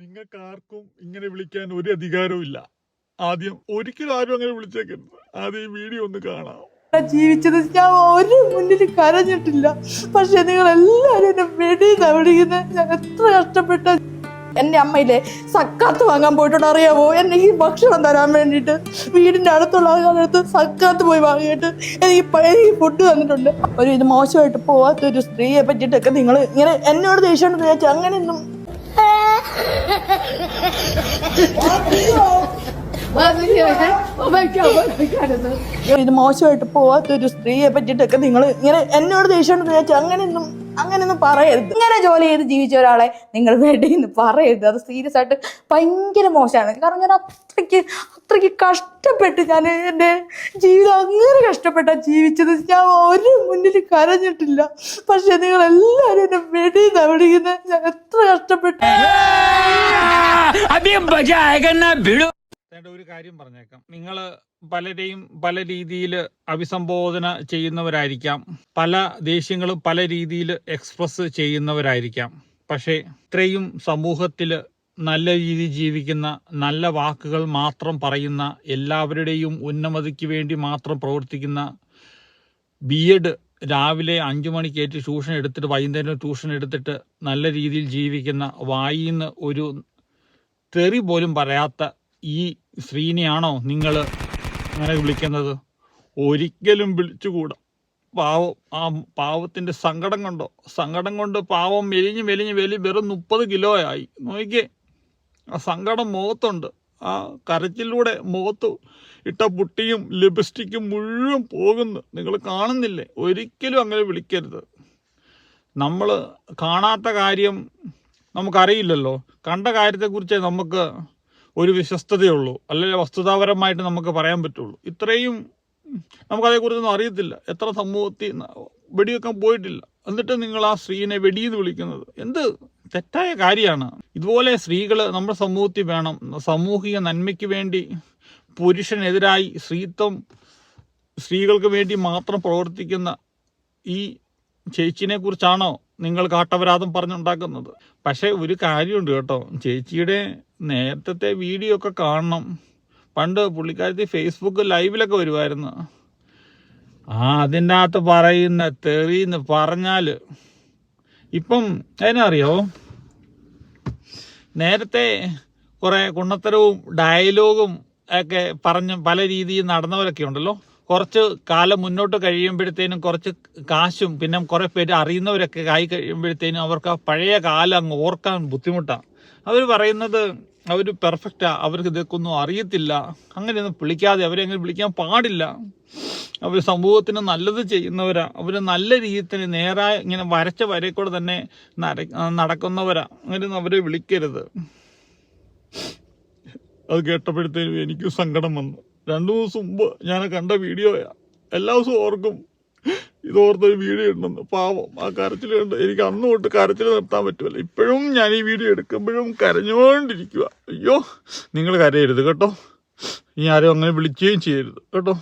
നിങ്ങൾക്ക് ആർക്കും ഇങ്ങനെ വിളിക്കാൻ ഒരു അധികാരവും ഇല്ല. ആദ്യം ഒരിക്കലും ആരും അങ്ങനെ വിളിച്ചേക്കരുത്. ആദ്യം ഈ വീഡിയോ ഒന്ന് കാണാം. ജീവിച്ചത് ഞാൻ ഒരു മുന്നിൽ കരഞ്ഞിട്ടില്ല. പക്ഷെ നിങ്ങൾ എല്ലാവരും എന്നെ വെടി ഞാൻ എത്ര കഷ്ടപ്പെട്ട എന്റെ അമ്മയിലെ സക്കാത്ത് വാങ്ങാൻ പോയിട്ടുണ്ട് അറിയാവോ? എന്നെ ഈ ഭക്ഷണം തരാൻ വേണ്ടിട്ട് വീടിന്റെ അടുത്തുള്ള ആൾക്കാരടുത്ത് സക്കാത്ത് പോയി വാങ്ങിയിട്ട് എനിക്ക് പഴയ ഫുഡ് തന്നിട്ടുണ്ട്. ഒരു ഇത് മോശമായിട്ട് പോവാത്ത ഒരു സ്ത്രീയെ പറ്റിയിട്ടൊക്കെ നിങ്ങൾ ഇങ്ങനെ എന്നോട് ദേഷ്യം വിചാരിച്ചു അങ്ങനെയൊന്നും Off you go. ഇത് മോശമായിട്ട് പോവാത്ത ഒരു സ്ത്രീയെ പറ്റിയിട്ടൊക്കെ നിങ്ങൾ ഇങ്ങനെ എന്നോട് ദേഷ്യം വിചാരിച്ചു അങ്ങനെയൊന്നും അങ്ങനെയൊന്നും പറയരുത്. ഇങ്ങനെ ജോലി ചെയ്ത് ജീവിച്ച ഒരാളെ നിങ്ങൾ വേണ്ടിന്ന് പറയരുത്. അത് സീരിയസ് ആയിട്ട് ഭയങ്കര മോശമാണ്. കാരണം ഞാൻ അത്രയ്ക്ക് അത്രയ്ക്ക് കഷ്ടപ്പെട്ട് ഞാൻ എന്റെ ജീവിതം അങ്ങനെ കഷ്ടപ്പെട്ടാണ് ജീവിച്ചത്. ഞാൻ ഒരു മുന്നിൽ കരഞ്ഞിട്ടില്ല. പക്ഷെ നിങ്ങൾ എല്ലാവരും എന്നെ വെടി വിളിക്കുന്നത്. ഞാൻ എത്ര കഷ്ടപ്പെട്ടു. ഞാനിവിടെ ഒരു കാര്യം പറഞ്ഞേക്കാം. നിങ്ങൾ പലരെയും പല രീതിയിൽ അഭിസംബോധന ചെയ്യുന്നവരായിരിക്കാം. പല ദേഷ്യങ്ങളും പല രീതിയിൽ എക്സ്പ്രസ് ചെയ്യുന്നവരായിരിക്കാം. പക്ഷേ ഇത്രയും സമൂഹത്തിൽ നല്ല രീതി ജീവിക്കുന്ന നല്ല വാക്കുകൾ മാത്രം പറയുന്ന എല്ലാവരുടെയും ഉന്നമതിക്ക് വേണ്ടി മാത്രം പ്രവർത്തിക്കുന്ന ബി എഡ് രാവിലെ അഞ്ചു മണിക്ക് ഏറ്റ് ട്യൂഷൻ എടുത്തിട്ട് വൈകുന്നേരം ട്യൂഷൻ എടുത്തിട്ട് നല്ല രീതിയിൽ ജീവിക്കുന്ന വായിന്ന് ഒരു തെറി പോലും പറയാത്ത ഈ ശ്രീനിയാണോ നിങ്ങൾ അങ്ങനെ വിളിക്കുന്നത്? ഒരിക്കലും വിളിച്ചുകൂടാ. പാവം ആ പാവത്തിന്റെ സങ്കടം കൊണ്ടോ? സങ്കടം കൊണ്ട് പാവം മെലിഞ്ഞ് മെലിഞ്ഞ് വലി വെറും മുപ്പത് കിലോ ആയി നോക്കിയേ ആ സങ്കടം മുഖത്തുണ്ട്. ആ കരച്ചിലൂടെ മുഖത്ത് ഇട്ട പുട്ടിയും ലിപ്സ്റ്റിക്കും മുഴുവൻ പോകുന്നു. നിങ്ങൾ കാണുന്നില്ലേ? ഒരിക്കലും അങ്ങനെ വിളിക്കരുത്. നമ്മൾ കാണാത്ത കാര്യം നമുക്കറിയില്ലല്ലോ. കണ്ട കാര്യത്തെക്കുറിച്ച് നമുക്ക് ഒരു വിശ്വസ്തതയുള്ളൂ. അല്ലെങ്കിൽ വസ്തുതാപരമായിട്ട് നമുക്ക് പറയാൻ പറ്റുള്ളൂ. ഇത്രയും നമുക്കതേക്കുറിച്ചൊന്നും അറിയത്തില്ല. എത്ര സമൂഹത്തിൽ വെടിവെക്കാൻ പോയിട്ടില്ല. എന്നിട്ട് നിങ്ങൾ ആ സ്ത്രീനെ വെടിയെന്ന് വിളിക്കുന്നത് എന്ത് തെറ്റായ കാര്യമാണ്? ഇതുപോലെ സ്ത്രീകൾ നമ്മുടെ സമൂഹത്തിൽ വേണം. സാമൂഹിക നന്മയ്ക്ക് വേണ്ടി പുരുഷനെതിരായി സ്ത്രീത്വം സ്ത്രീകൾക്ക് വേണ്ടി മാത്രം പ്രവർത്തിക്കുന്ന ഈ ചേച്ചിനെ കുറിച്ചാണോ നിങ്ങൾ കാട്ടപരാധം പറഞ്ഞുണ്ടാക്കുന്നത്. പക്ഷേ ഒരു കാര്യമുണ്ട് കേട്ടോ. ചേച്ചിയുടെ നേരത്തെ വീഡിയോ ഒക്കെ കാണണം. പണ്ട് പുള്ളിക്കാരത്തി ഫേസ്ബുക്ക് ലൈവിലൊക്കെ വരുമായിരുന്നു ആ അതിന്റെ അകത്ത് പറയുന്ന തെറിന്ന് പറഞ്ഞാൽ ഇപ്പം അതിനറിയോ? നേരത്തെ കുറേ കുണ്ണത്തരവും ഡയലോഗും ഒക്കെ പറഞ്ഞ് പല രീതിയിൽ നടന്നവരൊക്കെ ഉണ്ടല്ലോ. കുറച്ച് കാലം മുന്നോട്ട് കഴിയുമ്പോഴത്തേനും കുറച്ച് കാശും പിന്നെ കുറേ പേര് അറിയുന്നവരൊക്കെ ആയി കഴിയുമ്പോഴത്തേനും അവർക്ക് ആ പഴയ കാലം അങ്ങ് ഓർക്കാൻ ബുദ്ധിമുട്ടാണ്. അവർ പറയുന്നത് അവർ പെർഫെക്റ്റാ അവർക്ക് ഇതൊക്കെ അറിയത്തില്ല. അങ്ങനെയൊന്നും വിളിക്കാതെ അവരെ അങ്ങനെ വിളിക്കാൻ പാടില്ല. അവർ സമൂഹത്തിന് നല്ലത് ചെയ്യുന്നവരാ. അവർ നല്ല രീതിയിൽ തന്നെ നേരായ ഇങ്ങനെ വരച്ച വരെക്കൂടെ കൂടെ തന്നെ നടക്കുന്നവരാ. അങ്ങനെ അവരെ വിളിക്കരുത്. അത് കേട്ടപ്പോഴത്തേനും എനിക്ക് സങ്കടം വന്നു. രണ്ടു ദിവസം മുമ്പ് ഞാൻ കണ്ട വീഡിയോയാ എല്ലാ ദിവസവും ഓർക്കും. ഇതോർത്തൊരു വീഡിയോ ഉണ്ടെന്ന് പാവം. ആ കരച്ചിൽ കണ്ട് എനിക്ക് അന്ന് തൊട്ട് കരച്ചിൽ നിർത്താൻ പറ്റുമല്ല ഇപ്പോഴും ഞാൻ ഈ വീഡിയോ എടുക്കുമ്പോഴും കരഞ്ഞുകൊണ്ടിരിക്കുക അയ്യോ നിങ്ങൾ കരയരുത് കേട്ടോ. ഇനി ആരും അങ്ങനെ വിളിക്കുകയും ചെയ്യരുത് കേട്ടോ.